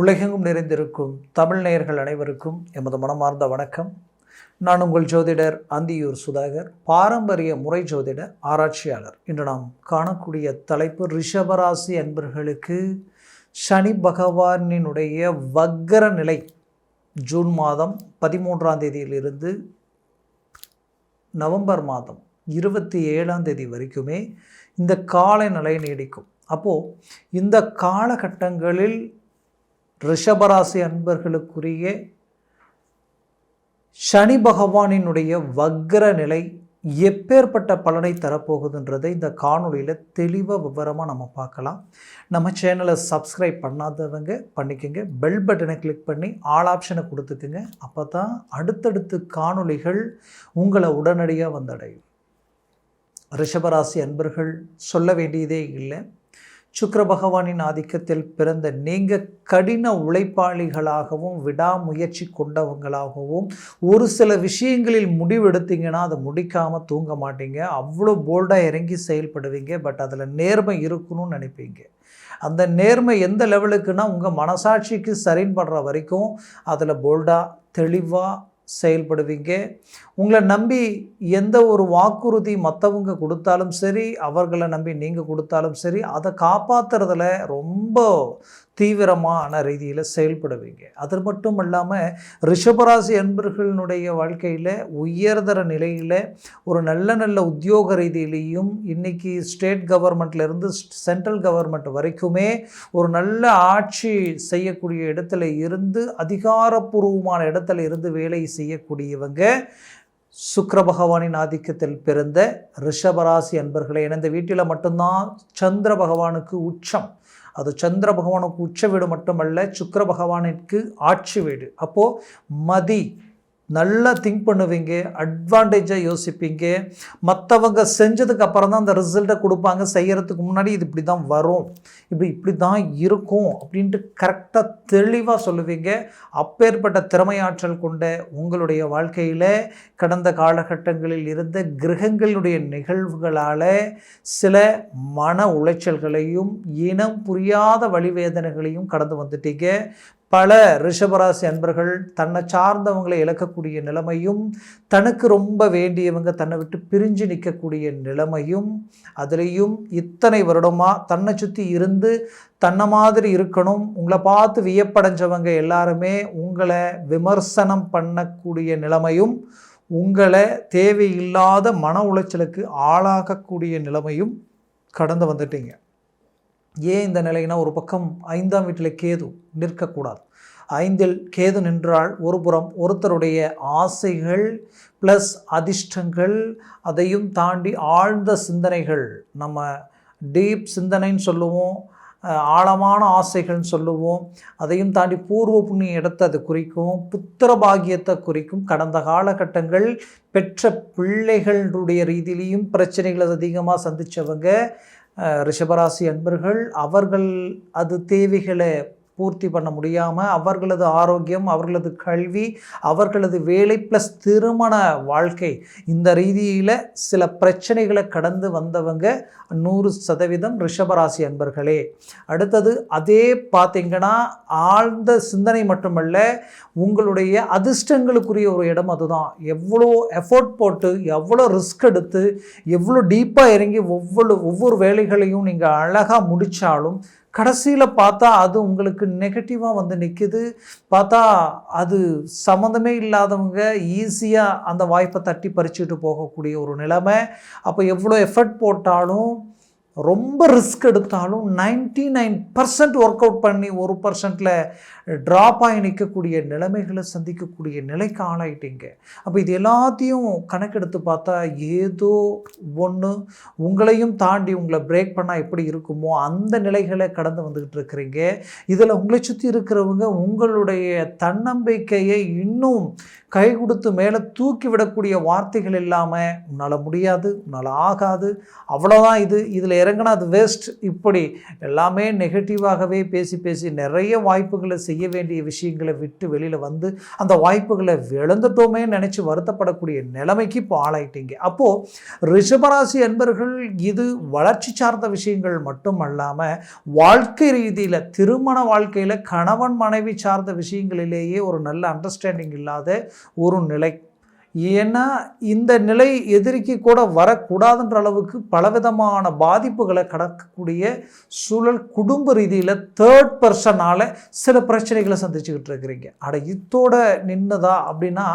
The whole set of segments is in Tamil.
உலகெங்கும் நிறைந்திருக்கும் தமிழ் நேயர்கள் அனைவருக்கும் எமது மனமார்ந்த வணக்கம். நான் உங்கள் ஜோதிடர் அந்தியூர் சுதாகர் பாரம்பரிய முறை ஜோதிட ஆராய்ச்சியாளர். இன்று நாம் காணக்கூடிய தலைப்பு ரிஷபராசி அன்பர்களுக்கு சனி பகவானினுடைய வக்கர நிலை. ஜூன் மாதம் பதிமூன்றாம் தேதியிலிருந்து நவம்பர் மாதம் இருபத்தி ஏழாம் தேதி வரைக்குமே இந்த காலநிலை நீடிக்கும். அப்போது இந்த காலகட்டங்களில் ரிஷபராசி அன்பர்களுக்குரிய சனி பகவானினுடைய வக்ர நிலை எப்பேற்பட்ட பலனை தரப்போகுதுன்றதை இந்த காணொளியில் தெளிவாக விவரமாக நம்ம பார்க்கலாம். நம்ம சேனலை சப்ஸ்கிரைப் பண்ணாதவங்க பண்ணிக்கோங்க. பெல் பட்டனை கிளிக் பண்ணி ஆல் ஆப்ஷனை கொடுத்துக்குங்க. அப்போ தான் அடுத்தடுத்து காணொளிகள் உங்களை உடனடியாக வந்தடையும். ரிஷபராசி அன்பர்கள் சொல்ல வேண்டியதே இல்லை. சுக்கர பகவானின் ஆதிக்கத்தில் பிறந்த நீங்கள் கடின உழைப்பாளிகளாகவும் விடாமுயற்சி கொண்டவங்களாகவும் ஒரு சில விஷயங்களில் முடிவெடுத்தீங்கன்னா அதை முடிக்காமல் தூங்க மாட்டீங்க. அவ்வளோ போல்டாக இறங்கி செயல்படுவீங்க. பட் அதில் நேர்மை இருக்கணும்னு நினைப்பீங்க. அந்த நேர்மை எந்த லெவலுக்குன்னா உங்கள் மனசாட்சிக்கு சரின் படுற வரைக்கும் அதில் போல்டாக தெளிவாக செயல்படுவீங்க. உங்களை நம்பி எந்த ஒரு வாக்குறுதி மற்றவங்க கொடுத்தாலும் சரி அவர்களை நம்பி நீங்கள் கொடுத்தாலும் சரி அதை காப்பாற்றுறதுல ரொம்ப தீவிரமான ரீதியில் செயல்படுவீங்க. அது மட்டும் இல்லாமல் ரிஷபராசி அன்பர்களினுடைய வாழ்க்கையில் உயர்தர நிலையில் ஒரு நல்ல நல்ல உத்தியோக ரீதியிலையும் இன்றைக்கி ஸ்டேட் கவர்மெண்ட்லேருந்து சென்ட்ரல் கவர்மெண்ட் வரைக்குமே ஒரு நல்ல ஆட்சி செய்யக்கூடிய இடத்துல இருந்து அதிகாரப்பூர்வமான இடத்துல இருந்து வேலை செய்யக்கூடியவங்க சுக்கர பகவானின் ஆதிக்கத்தில் பிறந்த ரிஷபராசி அன்பர்களை இந்த வீட்டில் மட்டும்தான் சந்திர பகவானுக்கு உச்சம். அது சந்திர பகவானுக்கு உச்ச வீடு மட்டுமல்ல சுக்கர பகவானிற்கு ஆட்சி வீடு. அப்போது மதி நல்லா திங்க் பண்ணுவீங்க அட்வான்டேஜாக யோசிப்பீங்க. மற்றவங்க செஞ்சதுக்கு அப்புறம் தான் அந்த ரிசல்ட்டை கொடுப்பாங்க. செய்கிறதுக்கு முன்னாடி இது இப்படி தான் வரும். இப்படி இப்படி தான் இருக்கும் அப்படின்ட்டு கரெக்டாக தெளிவாக சொல்லுவீங்க. அப்பேற்பட்ட திறமையாற்றல் கொண்ட உங்களுடைய வாழ்க்கையில் கடந்த காலகட்டங்களில் இருந்த கிரகங்களுடைய நிகழ்வுகளால் சில மன உளைச்சல்களையும் இனம் புரியாத வழிவேதனைகளையும் கடந்து வந்துட்டீங்க. பல ரிஷபராசி அன்பர்கள் தன்னை சார்ந்தவங்களை இழக்கக்கூடிய நிலைமையும் தனக்கு ரொம்ப வேண்டியவங்க தன்னை விட்டு பிரிஞ்சு நிற்கக்கூடிய நிலைமையும் அதுலேயும் இத்தனை வருடமாக தன்னை சுற்றி இருந்து தன்னை மாதிரி இருக்கணும் உங்களை பார்த்து வியப்படைஞ்சவங்க எல்லாருமே உங்களை விமர்சனம் பண்ணக்கூடிய நிலைமையும் உங்களை தேவையில்லாத மன உளைச்சலுக்கு ஆளாகக்கூடிய நிலைமையும் கடந்து வந்துட்டீங்க. ஏன் இந்த நிலைனா ஒரு பக்கம் ஐந்தாம் வீட்டில் கேது நிற்கக்கூடாது. ஐந்தில் கேது நின்றால் ஒரு புறம் ஒருத்தருடைய ஆசைகள் ப்ளஸ் அதிர்ஷ்டங்கள் அதையும் தாண்டி ஆழ்ந்த சிந்தனைகள் நம்ம டீப் சிந்தனைன்னு சொல்லுவோம் ஆழமான ஆசைகள்னு சொல்லுவோம் அதையும் தாண்டி பூர்வ புண்ணிய இடத்தை அது குறிக்கும் புத்திர பாகியத்தை குறிக்கும். கடந்த காலகட்டங்கள் பெற்ற பிள்ளைகளுடைய ரீதியிலையும் பிரச்சனைகளை அதிகமாக சந்தித்தவங்க ரிஷபராசி அன்பர்கள் அவர்கள் அது தேவைகளை பூர்த்தி பண்ண முடியாமல் அவர்களது ஆரோக்கியம் அவர்களது கல்வி அவர்களது வேலை ப்ளஸ் திருமண வாழ்க்கை இந்த ரீதியில் சில பிரச்சனைகளை கடந்து வந்தவங்க நூறு சதவீதம் ரிஷபராசி அன்பர்களே. அடுத்தது அதே பார்த்திங்கன்னா ஆழ்ந்த சிந்தனை மட்டுமல்ல உங்களுடைய அதிர்ஷ்டங்களுக்குரிய ஒரு இடம் அதுதான். எவ்வளோ எஃபோர்ட் போட்டு எவ்வளோ ரிஸ்க் எடுத்து எவ்வளோ டீப்பாக இறங்கி ஒவ்வொரு ஒவ்வொரு வேலைகளையும் நீங்கள் அழகாக முடித்தாலும் கடைசியில் பார்த்தா அது உங்களுக்கு நெகட்டிவாக வந்து நிற்கிது பார்த்தா அது சம்மந்தமே இல்லாதவங்க ஈஸியாக அந்த வாய்ப்பை தட்டி பறிச்சுட்டு போகக்கூடிய ஒரு நிலைமை. அப்போ எவ்வளோ எஃபர்ட் போட்டாலும் ரொம்ப ரிஸ்க் எடுத்தாலும் ninety nine percent work out பண்ணி ஒரு பர்சன்ட்டில் ட்ராப் ஆகி நிற்கக்கூடிய நிலைமைகளை சந்திக்கக்கூடிய நிலைக்கு ஆளாயிட்டீங்க. அப்போ இது எல்லாத்தையும் கணக்கெடுத்து பார்த்தா ஏதோ ஒன்று உங்களையும் தாண்டி உங்களை பிரேக் பண்ணால் எப்படி இருக்குமோ அந்த நிலைகளை கடந்து வந்துக்கிட்டு இருக்கிறீங்க. இதில் உங்களை சுற்றி இருக்கிறவங்க உங்களுடைய தன்னம்பிக்கையை இன்னும் கை கொடுத்து மேலே தூக்கி விடக்கூடிய வார்த்தைகள் இல்லாமல் உன்னால் முடியாது உன்னால் ஆகாது அவ்வளோதான் இது இதில் இறங்கினா அது வேஸ்ட் இப்படி எல்லாமே நெகட்டிவாகவே பேசி பேசி நிறைய வாய்ப்புகளை செய்ய வேண்டிய விஷயங்களை விட்டு வெளியில் வந்து அந்த வாய்ப்புகளை விழுந்துட்டோமே நினச்சி வருத்தப்படக்கூடிய நிலைமைக்கு இப்போ ஆளாயிட்டீங்க. அப்போது ரிஷபராசி என்பர்கள் இது வளர்ச்சி சார்ந்த விஷயங்கள் மட்டும் அல்லாமல் வாழ்க்கை ரீதியில் திருமண வாழ்க்கையில் கணவன் மனைவி சார்ந்த விஷயங்களிலேயே ஒரு நல்ல அண்டர்ஸ்டாண்டிங் இல்லாத ஒரு நிலை. ஏன்னா இந்த நிலை எதிரிக்கு கூட வரக்கூடாதுன்ற அளவுக்கு பலவிதமான பாதிப்புகளை கடக்கக்கூடிய சூழல் குடும்ப ரீதியில் தேர்ட் பர்சனால் சில பிரச்சனைகளை சந்திச்சுக்கிட்டு இருக்கிறீங்க. அட இத்தோட நின்றுதா அப்படின்னா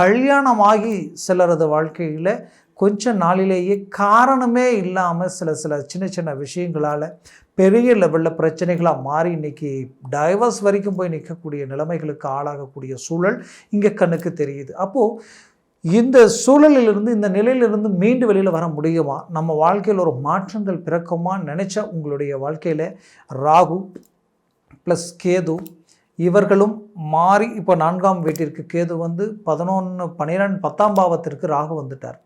கல்யாணமாகி சிலரது வாழ்க்கையில் கொஞ்ச நாளிலேயே காரணமே இல்லாமல் சில சில சின்ன சின்ன விஷயங்களால் பெரிய லெவலில் பிரச்சனைகளாக மாறி இன்றைக்கி டைவர்ஸ் வரைக்கும் போய் நிற்கக்கூடிய நிலைமைகளுக்கு ஆளாகக்கூடிய சூழல் இங்கே கண்ணுக்கு தெரியுது. அப்போது இந்த சூழலிலிருந்து இந்த நிலையிலிருந்து மீண்டு வெளியில் வர முடியுமா? நம்ம வாழ்க்கையில் ஒரு மாற்றங்கள் பிறக்குமா நினச்ச உங்களுடைய வாழ்க்கையில் ராகு ப்ளஸ் கேது இவர்களும் மாறி இப்போ நான்காம் வீட்டிற்கு கேது வந்து பதினொன்று பன்னிரெண்டு பத்தாம் பாவத்திற்கு ராகு வந்துட்டார்.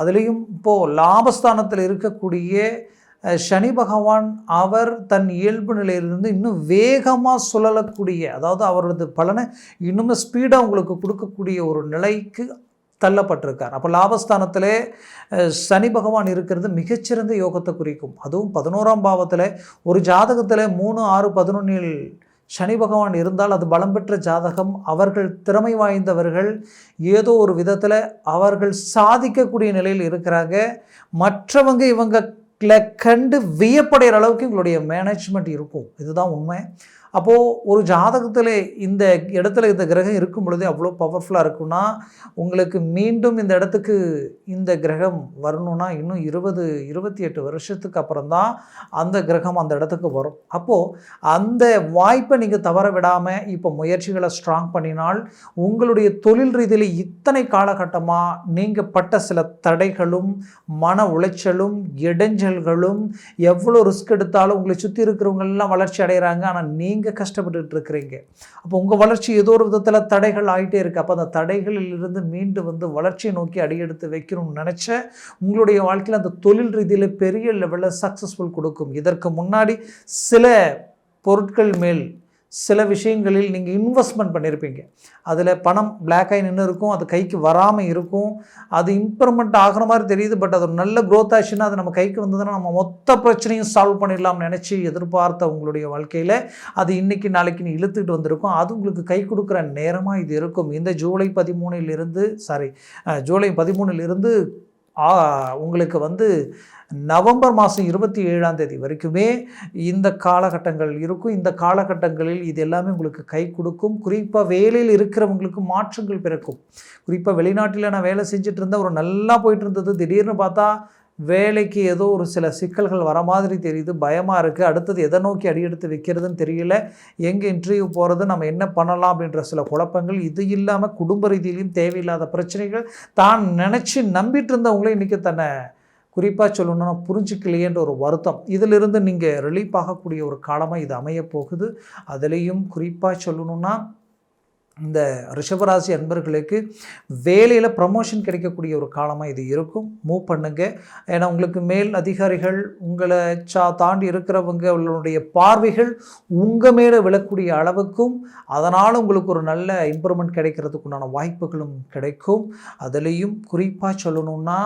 அதுலேயும் இப்போது லாபஸ்தானத்தில் இருக்கக்கூடிய சனி பகவான் அவர் தன் இயல்பு நிலையிலிருந்து இன்னும் வேகமாக சுழலக்கூடிய அதாவது அவரது பலனை இன்னுமே ஸ்பீடாக உங்களுக்கு கொடுக்கக்கூடிய ஒரு நிலைக்கு தள்ளப்பட்டிருக்கார். அப்போ லாபஸ்தானத்தில் சனி பகவான் இருக்கிறது மிகச்சிறந்த யோகத்தை குறிக்கும். அதுவும் பதினோராம் பாவத்தில் ஒரு ஜாதகத்தில் மூணு ஆறு பதினொன்றில் சனி பகவான் இருந்தால் அது பலம் பெற்ற ஜாதகம். அவர்கள் திறமை வாய்ந்தவர்கள். ஏதோ ஒரு விதத்தில் அவர்கள் சாதிக்கக்கூடிய நிலையில் இருக்கிறாங்க. மற்றவங்க இவங்க கண்டு வியப்படைகிற அளவுக்கு உங்களுடைய மேனேஜ்மெண்ட் இருக்கும். இதுதான் உண்மை. அப்போது ஒரு ஜாதகத்தில் இந்த இடத்துல இந்த கிரகம் இருக்கும் பொழுது அவ்வளோ பவர்ஃபுல்லாக இருக்குன்னா உங்களுக்கு மீண்டும் இந்த இடத்துக்கு இந்த கிரகம் வரணும்னா இன்னும் இருபது இருபத்தி எட்டு வருஷத்துக்கு அப்புறம் தான் அந்த கிரகம் அந்த இடத்துக்கு வரும். அப்போது அந்த வாய்ப்பை நீங்கள் தவற விடாமல் இப்போ முயற்சிகளை ஸ்ட்ராங் பண்ணினால் உங்களுடைய தொழில் ரீதியில் இத்தனை காலகட்டமாக நீங்கள் பட்ட சில தடைகளும் மன உளைச்சலும் இடைஞ்சல்களும் எவ்வளோ ரிஸ்க் எடுத்தாலும் உங்களை சுற்றி இருக்கிறவங்கெல்லாம் வளர்ச்சி அடைகிறாங்க. ஆனால் நீங்கள் நீங்கள் கஷ்டப்பட்டுட்டு இருக்கிறீங்க அப்போ உங்கள் வளர்ச்சி ஏதோ ஒரு விதத்தில் தடைகள் ஆகிட்டே இருக்குது அப்போ அந்த தடைகளில் இருந்து மீண்டு வந்து வளர்ச்சியை நோக்கி அடியெடுத்து வைக்கணும்னு நினச்ச உங்களுடைய வாழ்க்கையில் அந்த தொழில் ரீதியில் பெரிய லெவலில் சக்ஸஸ்ஃபுல் கொடுக்கும். இதற்கு முன்னாடி சில பொருட்கள் மேல் சில விஷயங்களில் நீங்கள் இன்வெஸ்ட்மெண்ட் பண்ணியிருப்பீங்க அதில் பணம் பிளாக்காகி ஆகி நின்று இருக்கும் அது கைக்கு வராமல் இருக்கும் அது இம்ப்ரூவ்மெண்ட் ஆகிற மாதிரி தெரியுது பட் அது ஒரு நல்ல க்ரோத் ஆச்சுன்னா அது நம்ம கைக்கு வந்ததுன்னா நம்ம மொத்த பிரச்சனையும் சால்வ் பண்ணிடலாம்னு நினச்சி எதிர்பார்த்த உங்களுடைய வாழ்க்கையில் அது இன்றைக்கி நாளைக்கு நீ இழுத்துக்கிட்டு வந்திருக்கும். அது உங்களுக்கு கை கொடுக்குற நேரமாக இது இருக்கும். இந்த ஜூலை பதிமூணிலிருந்து சாரி ஜூலை பதிமூணிலிருந்து உங்களுக்கு வந்து நவம்பர் மாதம் இருபத்தி ஏழாம் தேதி வரைக்குமே இந்த காலகட்டங்கள் இருக்கும். இந்த காலகட்டங்களில் இது எல்லாமே உங்களுக்கு கை கொடுக்கும். குறிப்பாக வேலையில் இருக்கிறவங்களுக்கு மாற்றங்கள் பிறக்கும். குறிப்பாக வெளிநாட்டில் நான் வேலை செஞ்சுட்டு இருந்தேன். ஒரு நல்லா போயிட்டு இருந்தது. திடீர்னு பார்த்தா வேலைக்கு ஏதோ ஒரு சில சிக்கல்கள் வர மாதிரி தெரியுது பயமாக இருக்குது அடுத்தது எதை நோக்கி அடியெடுத்து வைக்கிறதுன்னு தெரியல. எங்கே இன்டர்வியூ போகிறது நம்ம என்ன பண்ணலாம் அப்படின்ற சில குழப்பங்கள். இது இல்லாமல் குடும்ப ரீதியிலையும் தேவையில்லாத பிரச்சனைகள். தான் நினச்சி நம்பிட்டு இருந்தவங்களே இன்றைக்கி தன்னை குறிப்பாக சொல்லணும்னா புரிஞ்சிக்கலையேன்ற ஒரு வருத்தம். இதிலிருந்து நீங்கள் ரிலீஃப் ஆகக்கூடிய ஒரு காலமாக இது அமையப்போகுது. அதுலேயும் குறிப்பாக சொல்லணுன்னா இந்த ரிஷபராசி அன்பர்களுக்கு வேலையில் ப்ரமோஷன் கிடைக்கக்கூடிய ஒரு காலமாக இது இருக்கும். மூவ் பண்ணுங்க. ஏன்னா உங்களுக்கு மேல் அதிகாரிகள் உங்களை சா தாண்டி இருக்கிறவங்க உங்களுடைய பார்வைகள் உங்கள் மேலே விழக்கூடிய அளவுக்கும் அதனால் உங்களுக்கு ஒரு நல்ல இம்ப்ரூவ்மெண்ட் கிடைக்கிறதுக்குண்டான வாய்ப்புகளும் கிடைக்கும். அதுலேயும் குறிப்பாக சொல்லணுன்னா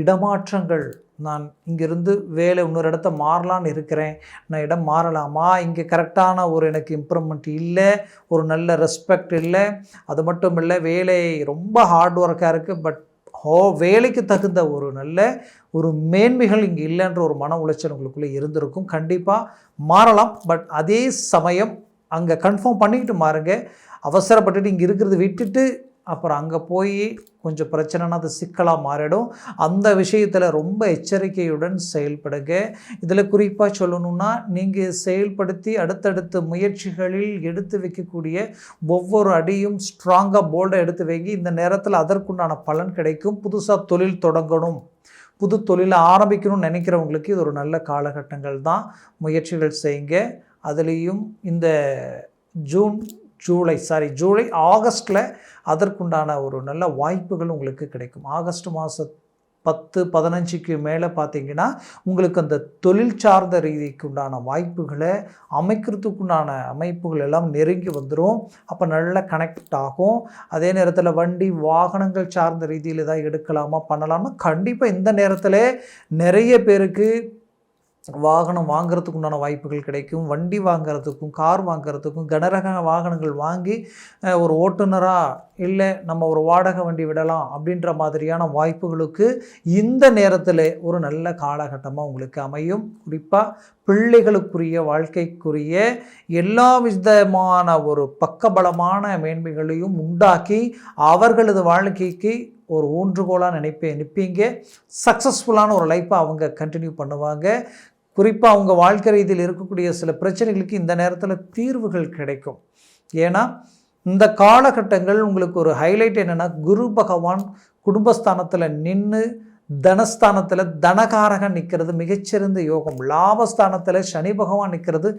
இடமாற்றங்கள் நான் இங்கேருந்து வேலை இன்னொரு இடத்த மாறலான்னு இருக்கிறேன். நான் இடம் மாறலாமா? இங்கே கரெக்டான ஒரு எனக்கு இம்ப்ரூவ்மெண்ட் இல்லை. ஒரு நல்ல ரெஸ்பெக்ட் இல்லை. அது மட்டும் இல்லை வேலை ரொம்ப ஹார்ட் ஒர்க்காக இருக்குது பட் ஹோ வேலைக்கு தகுந்த ஒரு நல்ல ஒரு மேன்மைகள் இங்கே இல்லைன்ற ஒரு மன உளைச்சல் உங்களுக்குள்ளே இருந்திருக்கும். கண்டிப்பாக மாறலாம். பட் அதே சமயம் அங்கே கன்ஃபார்ம் பண்ணிக்கிட்டு மாறுங்க. அவசரப்பட்டுட்டு இங்கே இருக்கிறத விட்டுட்டு அப்புறம் அங்கே போய் கொஞ்சம் பிரச்சனைனா அது சிக்கலாக மாறிடும். அந்த விஷயத்தில் ரொம்ப எச்சரிக்கையுடன் செயல்படுங்க. இதில் குறிப்பாக சொல்லணும்னா நீங்கள் செயல்படுத்தி அடுத்தடுத்த முயற்சிகளில் எடுத்து வைக்கக்கூடிய ஒவ்வொரு அடியும் ஸ்ட்ராங்காக போல்டாக எடுத்து வைக்கி இந்த நேரத்தில் அதற்குண்டான பலன் கிடைக்கும். புதுசாக தொழில் தொடங்கணும். புது தொழிலை ஆரம்பிக்கணும்னு நினைக்கிறவங்களுக்கு இது ஒரு நல்ல காலகட்டங்கள் தான். முயற்சிகள் செய்யுங்க. அதுலேயும் இந்த ஜூன் ஜூலை சாரி ஜூலை ஆகஸ்ட்டில் அதற்குண்டான ஒரு நல்ல வாய்ப்புகள் உங்களுக்கு கிடைக்கும். ஆகஸ்ட் மாத பத்து பதினஞ்சுக்கு மேலே பார்த்தீங்கன்னா உங்களுக்கு அந்த தொழில் சார்ந்த ரீதிக்கு உண்டான வாய்ப்புகளை அமைக்கிறதுக்குண்டான அமைப்புகள் எல்லாம் நெருங்கி வந்துடும் அப்போ நல்லா கனெக்ட் ஆகும். அதே நேரத்தில் வண்டி வாகனங்கள் சார்ந்த ரீதியில் தான் எடுக்கலாமா பண்ணலாமா? கண்டிப்பாக இந்த நேரத்தில் நிறைய பேருக்கு வாகனம் வாங்குறதுக்கு உண்டான வாய்ப்புகள் கிடைக்கும். வண்டி வாங்குறதுக்கும் கார் வாங்குறதுக்கும் கனரக வாகனங்கள் வாங்கி ஒரு ஓட்டுநராக இல்லை நம்ம ஒரு வாடகை வண்டி விடலாம் அப்படின்ற மாதிரியான வாய்ப்புகளுக்கு இந்த நேரத்தில் ஒரு நல்ல காலகட்டமாக உங்களுக்கு அமையும். குறிப்பாக பிள்ளைகளுக்குரிய வாழ்க்கைக்குரிய எல்லா விதமான ஒரு பக்கபலமான மேன்மைகளையும் உண்டாக்கி அவர்களது வாழ்க்கைக்கு ஒரு ஊன்றுகோலாக நினைப்பேன் நிற்பீங்க சக்ஸஸ்ஃபுல்லான ஒரு லைஃப்பை அவங்க கண்டினியூ பண்ணுவாங்க. குறிப்பாக அவங்க வாழ்க்கை ரீதியில் இருக்கக்கூடிய சில பிரச்சனைகளுக்கு இந்த நேரத்தில் தீர்வுகள் கிடைக்கும். ஏன்னா இந்த காலகட்டங்கள் உங்களுக்கு ஒரு ஹைலைட் என்னென்னா குரு பகவான் குடும்பஸ்தானத்தில் நின்று தனஸ்தானத்தில் தனகாரகன் நிற்கிறது மிகச்சிறந்த யோகம். லாபஸ்தானத்தில் சனி பகவான் நிற்கிறது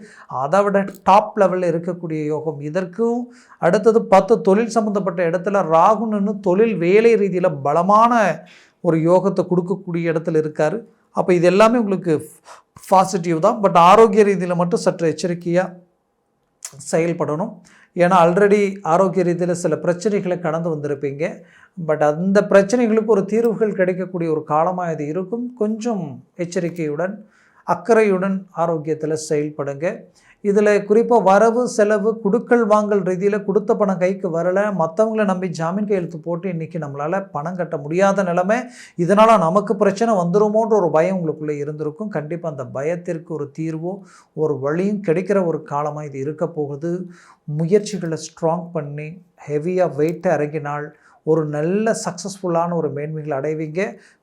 அதை விட டாப் லெவலில் இருக்கக்கூடிய யோகம். இதற்கும் அடுத்தது பத்து தொழில் சம்மந்தப்பட்ட இடத்துல ராகு தொழில் வேலை ரீதியில் பலமான ஒரு யோகத்தை கொடுக்கக்கூடிய இடத்துல இருக்கார். அப்போ இது எல்லாமே உங்களுக்கு பாசிட்டிவ் தான். பட் ஆரோக்கிய ரீதியில் மட்டும் சற்று எச்சரிக்கையாக செயல்படணும். ஏன்னா ஆல்ரெடி ஆரோக்கிய ரீதியில் சில பிரச்சனைகளை கடந்து வந்திருப்பீங்க. பட் அந்த பிரச்சனைகளுக்கு ஒரு தீர்வுகள் கிடைக்கக்கூடிய ஒரு காலமாக இது இருக்கும். கொஞ்சம் எச்சரிக்கையுடன் அக்கறையுடன் ஆரோக்கியத்தில் செயல்படுங்க. இதில் குறிப்பாக வரவு செலவு குடுக்கல் வாங்கல் ரீதியில் கொடுத்த பணம் கைக்கு வரலை. மற்றவங்கள நம்பி ஜாமீன் கையெழுத்து போட்டு இன்றைக்கி நம்மளால் பணம் கட்ட முடியாத நிலைமை. இதனால் நமக்கு பிரச்சனை வந்துருமோன்ற ஒரு பயம் உங்களுக்குள்ளே இருந்திருக்கும். கண்டிப்பாக அந்த பயத்திற்கு ஒரு தீர்வோ ஒரு வழியும் கிடைக்கிற ஒரு காலமாக இது இருக்க போகுது. முயற்சிகளை ஸ்ட்ராங் பண்ணி ஹெவியாக வெயிட்டை இறங்கினால் ஒரு நல்ல சக்ஸஸ்ஃபுல்லான ஒரு மேன்மைகள் அடைவீங்க.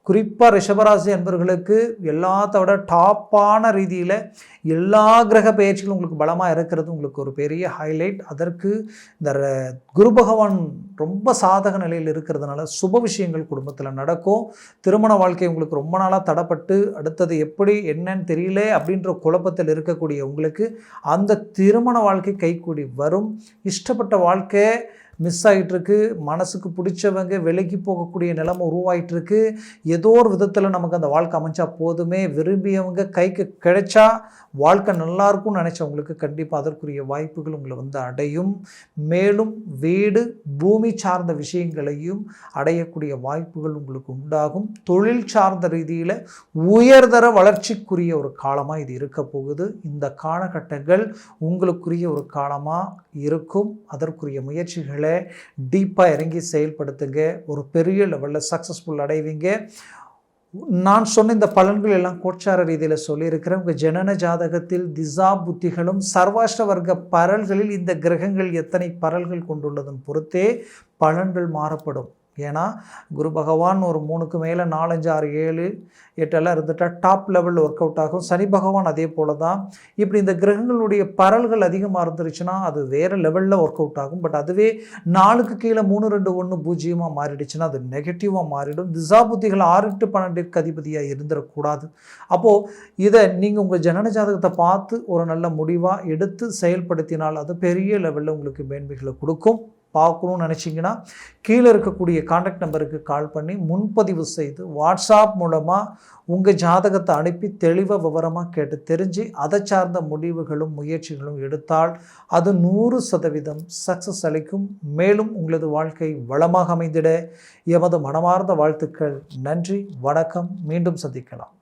குறிப்பாக ரிஷபராசி என்பவர்களுக்கு எல்லாத்த விட டாப்பான ரீதியில் எல்லா கிரக பயிற்சிகளும் உங்களுக்கு பலமாக இருக்கிறது உங்களுக்கு ஒரு பெரிய ஹைலைட் அதற்கு இந்த குரு பகவான் ரொம்ப சாதக நிலையில் இருக்கிறதுனால சுப விஷயங்கள் குடும்பத்தில் நடக்கும். திருமண வாழ்க்கை உங்களுக்கு ரொம்ப நாளாக தடப்பட்டு அடுத்தது எப்படி என்னன்னு தெரியல அப்படின்ற குழப்பத்தில் இருக்கக்கூடிய உங்களுக்கு அந்த திருமண வாழ்க்கை கைக்கூடி வரும். இஷ்டப்பட்ட வாழ்க்கை மிஸ் ஆகிட்டுருக்கு மனசுக்கு பிடிச்சவங்க விலகி போகக்கூடிய நிலைமை உருவாயிட்டுருக்கு. ஏதோ ஒரு விதத்தில் நமக்கு அந்த வாழ்க்கை அமைஞ்சா போதுமே. விரும்பியவங்க கைக்கு கிடைச்சா வாழ்க்கை நல்லாயிருக்கும்னு நினச்சவங்களுக்கு கண்டிப்பாக அதற்குரிய வாய்ப்புகள் உங்களை வந்து அடையும். மேலும் வீடு பூமி சார்ந்த விஷயங்களையும் அடையக்கூடிய வாய்ப்புகள் உங்களுக்கு உண்டாகும். தொழில் சார்ந்த ரீதியில் உயர்தர வளர்ச்சிக்குரிய ஒரு காலமாக இது இருக்க போகுது. இந்த காலகட்டங்கள் உங்களுக்குரிய ஒரு காலமாக இருக்கும். அதற்குரிய முயற்சிகளை டீப்பாக இறங்கி செயல்படுத்துங்க. ஒரு பெரிய லெவலில் சக்ஸஸ்ஃபுல் அடைவீங்க. நான் சொன்ன இந்த பலன்கள் எல்லாம் கோச்சார ரீதியில் சொல்லியிருக்கிறேன். உங்கள் ஜனன ஜாதகத்தில் திசா புத்திகளும் சர்வாஷ்ட வர்க்க பரல்களில் இந்த கிரகங்கள் எத்தனை பரல்கள் கொண்டுள்ளதன் பொறுத்தே பலன்கள் மாறப்படும். ஏன்னா குரு பகவான் ஒரு மூணுக்கு மேலே நாலஞ்சு ஆறு ஏழு எட்டெல்லாம் இருந்துட்டால் டாப் லெவலில் ஒர்க் அவுட் ஆகும். சனி பகவான் அதே போல தான் இப்படி இந்த கிரகங்களுடைய பரல்கள் அதிகமாக இருந்துருச்சுன்னா அது வேறு லெவலில் ஒர்க் அவுட் ஆகும். பட் அதுவே நாலுக்கு கீழே மூணு ரெண்டு ஒன்று பூஜ்ஜியமாக மாறிடுச்சுன்னா அது நெகட்டிவாக மாறிடும். திசாபுத்திகள் ஆறு எட்டு பன்னெண்டிற்கு அதிபதியாக இருந்துடக்கூடாது அப்போது இதை நீங்கள் உங்கள் ஜனன ஜாதகத்தை பார்த்து ஒரு நல்ல முடிவாக எடுத்து செயல்படுத்தினால் அது பெரிய லெவலில் உங்களுக்கு மேன்மைகளை கொடுக்கும். பார்க்கணும்னு நினச்சிங்கன்னா கீழே இருக்கக்கூடிய காண்டாக்ட் நம்பருக்கு கால் பண்ணி முன்பதிவு செய்து வாட்ஸ்அப் மூலமாக உங்கள் ஜாதகத்தை அனுப்பி தெளிவாக விவரமாக கேட்டு தெரிஞ்சு அதை சார்ந்த முடிவுகளும் முயற்சிகளும் எடுத்தால் அது நூறு சதவீதம் சக்ஸஸ் அளிக்கும். மேலும் உங்களது வாழ்க்கை வளமாக அமைந்திட. எமது மனமார்ந்த வாழ்த்துக்கள். நன்றி. வணக்கம். மீண்டும் சந்திக்கலாம்.